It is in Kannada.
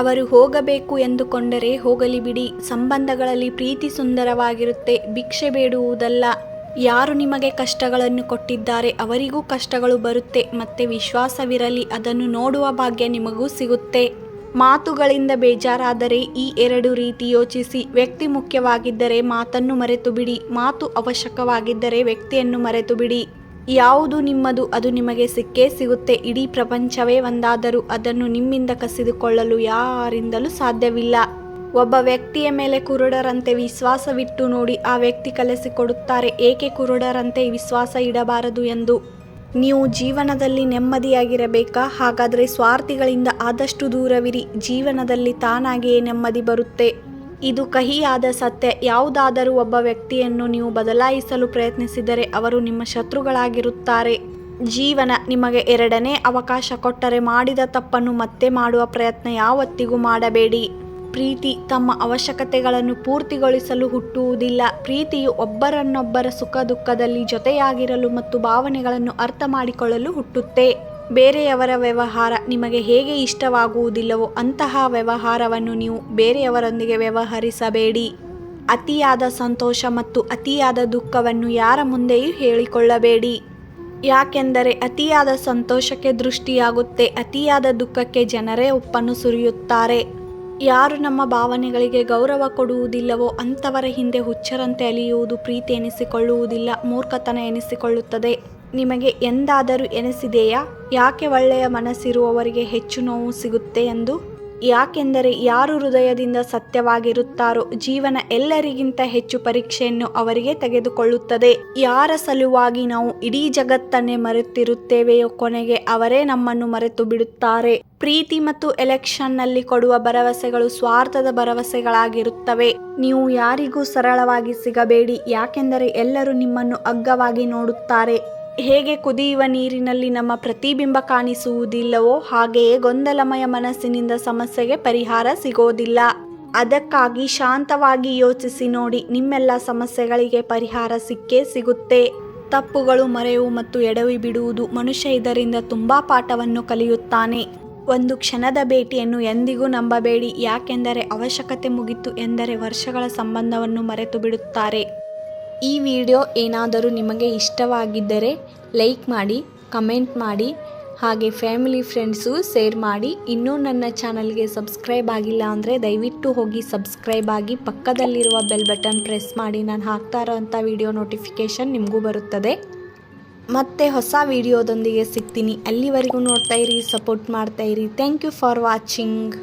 ಅವರು ಹೋಗಬೇಕು ಎಂದುಕೊಂಡರೆ ಹೋಗಲಿ ಬಿಡಿ, ಸಂಬಂಧಗಳಲ್ಲಿ ಪ್ರೀತಿ ಸುಂದರವಾಗಿರುತ್ತೆ, ಭಿಕ್ಷೆ ಬೇಡುವುದಲ್ಲ. ಯಾರು ನಿಮಗೆ ಕಷ್ಟಗಳನ್ನು ಕೊಟ್ಟಿದ್ದಾರೆ, ಅವರಿಗೂ ಕಷ್ಟಗಳು ಬರುತ್ತೆ, ಮತ್ತೆ ವಿಶ್ವಾಸವಿರಲಿ, ಅದನ್ನು ನೋಡುವ ಭಾಗ್ಯ ನಿಮಗೂ ಸಿಗುತ್ತೆ. ಮಾತುಗಳಿಂದ ಬೇಜಾರಾದರೆ ಈ ಎರಡು ರೀತಿ ಯೋಚಿಸಿ, ವ್ಯಕ್ತಿ ಮುಖ್ಯವಾಗಿದ್ದರೆ ಮಾತನ್ನು ಮರೆತು ಬಿಡಿ ಮಾತು ಅವಶ್ಯಕವಾಗಿದ್ದರೆ ವ್ಯಕ್ತಿಯನ್ನು ಮರೆತು ಬಿಡಿ ಯಾವುದು ನಿಮ್ಮದು, ಅದು ನಿಮಗೆ ಸಿಕ್ಕೇ ಸಿಗುತ್ತೆ. ಇಡೀ ಪ್ರಪಂಚವೇ ಒಂದಾದರೂ ಅದನ್ನು ನಿಮ್ಮಿಂದ ಕಸಿದುಕೊಳ್ಳಲು ಯಾರಿಂದಲೂ ಸಾಧ್ಯವಿಲ್ಲ. ಒಬ್ಬ ವ್ಯಕ್ತಿಯ ಮೇಲೆ ಕುರುಡರಂತೆ ವಿಶ್ವಾಸವಿಟ್ಟು ನೋಡಿ ಆ ವ್ಯಕ್ತಿ ಕಲಿಸಿಕೊಡುತ್ತಾರೆ. ಏಕೆ ಕುರುಡರಂತೆ ವಿಶ್ವಾಸ ಇಡಬಾರದು ಎಂದು? ನೀವು ಜೀವನದಲ್ಲಿ ನೆಮ್ಮದಿಯಾಗಿರಬೇಕಾ? ಹಾಗಾದರೆ ಸ್ವಾರ್ಥಿಗಳಿಂದ ಆದಷ್ಟು ದೂರವಿರಿ. ಜೀವನದಲ್ಲಿ ತಾನಾಗಿಯೇ ನೆಮ್ಮದಿ ಬರುತ್ತೆ. ಇದು ಕಹಿಯಾದ ಸತ್ಯ. ಯಾವುದಾದರೂ ಒಬ್ಬ ವ್ಯಕ್ತಿಯನ್ನು ನೀವು ಬದಲಾಯಿಸಲು ಪ್ರಯತ್ನಿಸಿದರೆ ಅವರು ನಿಮ್ಮ ಶತ್ರುಗಳಾಗಿರುತ್ತಾರೆ. ಜೀವನ ನಿಮಗೆ ಎರಡನೇ ಅವಕಾಶ ಕೊಟ್ಟರೆ ಮಾಡಿದ ತಪ್ಪನ್ನು ಮತ್ತೆ ಮಾಡುವ ಪ್ರಯತ್ನ ಯಾವತ್ತಿಗೂ ಮಾಡಬೇಡಿ. ಪ್ರೀತಿ ತಮ್ಮ ಅವಶ್ಯಕತೆಗಳನ್ನು ಪೂರ್ತಿಗೊಳಿಸಲು ಹುಟ್ಟುವುದಿಲ್ಲ. ಪ್ರೀತಿಯು ಒಬ್ಬರನ್ನೊಬ್ಬರ ಸುಖ ದುಃಖದಲ್ಲಿ ಜೊತೆಯಾಗಿರಲು ಮತ್ತು ಭಾವನೆಗಳನ್ನು ಅರ್ಥ ಮಾಡಿಕೊಳ್ಳಲು ಹುಟ್ಟುತ್ತೆ. ಬೇರೆಯವರ ವ್ಯವಹಾರ ನಿಮಗೆ ಹೇಗೆ ಇಷ್ಟವಾಗುವುದಿಲ್ಲವೋ ಅಂತಹ ವ್ಯವಹಾರವನ್ನು ನೀವು ಬೇರೆಯವರೊಂದಿಗೆ ವ್ಯವಹರಿಸಬೇಡಿ. ಅತಿಯಾದ ಸಂತೋಷ ಮತ್ತು ಅತಿಯಾದ ದುಃಖವನ್ನು ಯಾರ ಮುಂದೆಯೂ ಹೇಳಿಕೊಳ್ಳಬೇಡಿ. ಯಾಕೆಂದರೆ ಅತಿಯಾದ ಸಂತೋಷಕ್ಕೆ ದೃಷ್ಟಿಯಾಗುತ್ತೆ, ಅತಿಯಾದ ದುಃಖಕ್ಕೆ ಜನರೇ ಉಪ್ಪನ್ನು ಸುರಿಯುತ್ತಾರೆ. ಯಾರು ನಮ್ಮ ಭಾವನೆಗಳಿಗೆ ಗೌರವ ಕೊಡುವುದಿಲ್ಲವೋ ಅಂಥವರ ಹಿಂದೆ ಹುಚ್ಚರಂತೆ ಅಲಿಯುವುದು ಪ್ರೀತಿ ಎನಿಸಿಕೊಳ್ಳುವುದಿಲ್ಲ, ಮೂರ್ಖತನ ಎನಿಸಿಕೊಳ್ಳುತ್ತದೆ. ನಿಮಗೆ ಎಂದಾದರೂ ಎನಿಸಿದೆಯಾ? ಯಾಕೆ ಒಳ್ಳೆಯ ಮನಸ್ಸಿರುವವರಿಗೆ ಹೆಚ್ಚು ನೋವು ಸಿಗುತ್ತೆ ಎಂದು? ಯಾಕೆಂದರೆ ಯಾರು ಹೃದಯದಿಂದ ಸತ್ಯವಾಗಿರುತ್ತಾರೋ ಜೀವನ ಎಲ್ಲರಿಗಿಂತ ಹೆಚ್ಚು ಪರೀಕ್ಷೆಯನ್ನು ಅವರಿಗೆ ತೆಗೆದುಕೊಳ್ಳುತ್ತದೆ. ಯಾರ ಸಲುವಾಗಿ ನಾವು ಇಡೀ ಜಗತ್ತನ್ನೇ ಮರೆತಿರುತ್ತೇವೆಯೋ ಕೊನೆಗೆ ಅವರೇ ನಮ್ಮನ್ನು ಮರೆತು ಬಿಡುತ್ತಾರೆ. ಪ್ರೀತಿ ಮತ್ತು ಎಲೆಕ್ಷನ್ನಲ್ಲಿ ಕೊಡುವ ಭರವಸೆಗಳು ಸ್ವಾರ್ಥದ ಭರವಸೆಗಳಾಗಿರುತ್ತವೆ. ನೀವು ಯಾರಿಗೂ ಸರಳವಾಗಿ ಸಿಗಬೇಡಿ, ಯಾಕೆಂದರೆ ಎಲ್ಲರೂ ನಿಮ್ಮನ್ನು ಅಗ್ಗವಾಗಿ ನೋಡುತ್ತಾರೆ. ಹೇಗೆ ಕುದಿಯುವ ನೀರಿನಲ್ಲಿ ನಮ್ಮ ಪ್ರತಿಬಿಂಬ ಕಾಣಿಸುವುದಿಲ್ಲವೋ ಹಾಗೆಯೇ ಗೊಂದಲಮಯ ಮನಸ್ಸಿನಿಂದ ಸಮಸ್ಯೆಗೆ ಪರಿಹಾರ ಸಿಗೋದಿಲ್ಲ. ಅದಕ್ಕಾಗಿ ಶಾಂತವಾಗಿ ಯೋಚಿಸಿ ನೋಡಿ ನಿಮ್ಮೆಲ್ಲ ಸಮಸ್ಯೆಗಳಿಗೆ ಪರಿಹಾರ ಸಿಕ್ಕೇ ಸಿಗುತ್ತೆ. ತಪ್ಪುಗಳು ಮರೆಯುವು ಮತ್ತು ಎಡವಿ ಬಿಡುವುದು ಮನುಷ್ಯ ಇದರಿಂದ ತುಂಬಾ ಪಾಠವನ್ನು ಕಲಿಯುತ್ತಾನೆ. ಒಂದು ಕ್ಷಣದ ಭೇಟಿಯನ್ನು ಎಂದಿಗೂ ನಂಬಬೇಡಿ, ಯಾಕೆಂದರೆ ಅವಶ್ಯಕತೆ ಮುಗಿತು ಎಂದರೆ ವರ್ಷಗಳ ಸಂಬಂಧವನ್ನು ಮರೆತು ಬಿಡುತ್ತಾರೆ ಈ ವಿಡಿಯೋ ಏನಾದರೂ ನಿಮಗೆ ಇಷ್ಟವಾಗಿದ್ದರೆ ಲೈಕ್ ಮಾಡಿ, ಕಮೆಂಟ್ ಮಾಡಿ, ಹಾಗೆ ಫ್ಯಾಮಿಲಿ ಫ್ರೆಂಡ್ಸು ಶೇರ್ ಮಾಡಿ. ಇನ್ನೂ ನನ್ನ ಚಾನಲ್ಗೆ ಸಬ್ಸ್ಕ್ರೈಬ್ ಆಗಿಲ್ಲ ಅಂದರೆ ದಯವಿಟ್ಟು ಹೋಗಿ ಸಬ್ಸ್ಕ್ರೈಬ್ ಆಗಿ ಪಕ್ಕದಲ್ಲಿರುವ ಬೆಲ್ ಬಟನ್ ಪ್ರೆಸ್ ಮಾಡಿ. ನಾನು ಹಾಕ್ತಾ ಇರೋವಂಥ ವಿಡಿಯೋ ನೋಟಿಫಿಕೇಷನ್ ನಿಮಗೂ ಬರುತ್ತದೆ. ಮತ್ತೆ ಹೊಸ ವಿಡಿಯೋದೊಂದಿಗೆ ಸಿಗ್ತೀನಿ. ಅಲ್ಲಿವರೆಗೂ ನೋಡ್ತಾ ಇರಿ, ಸಪೋರ್ಟ್ ಮಾಡ್ತಾ ಇರಿ. Thank you for watching.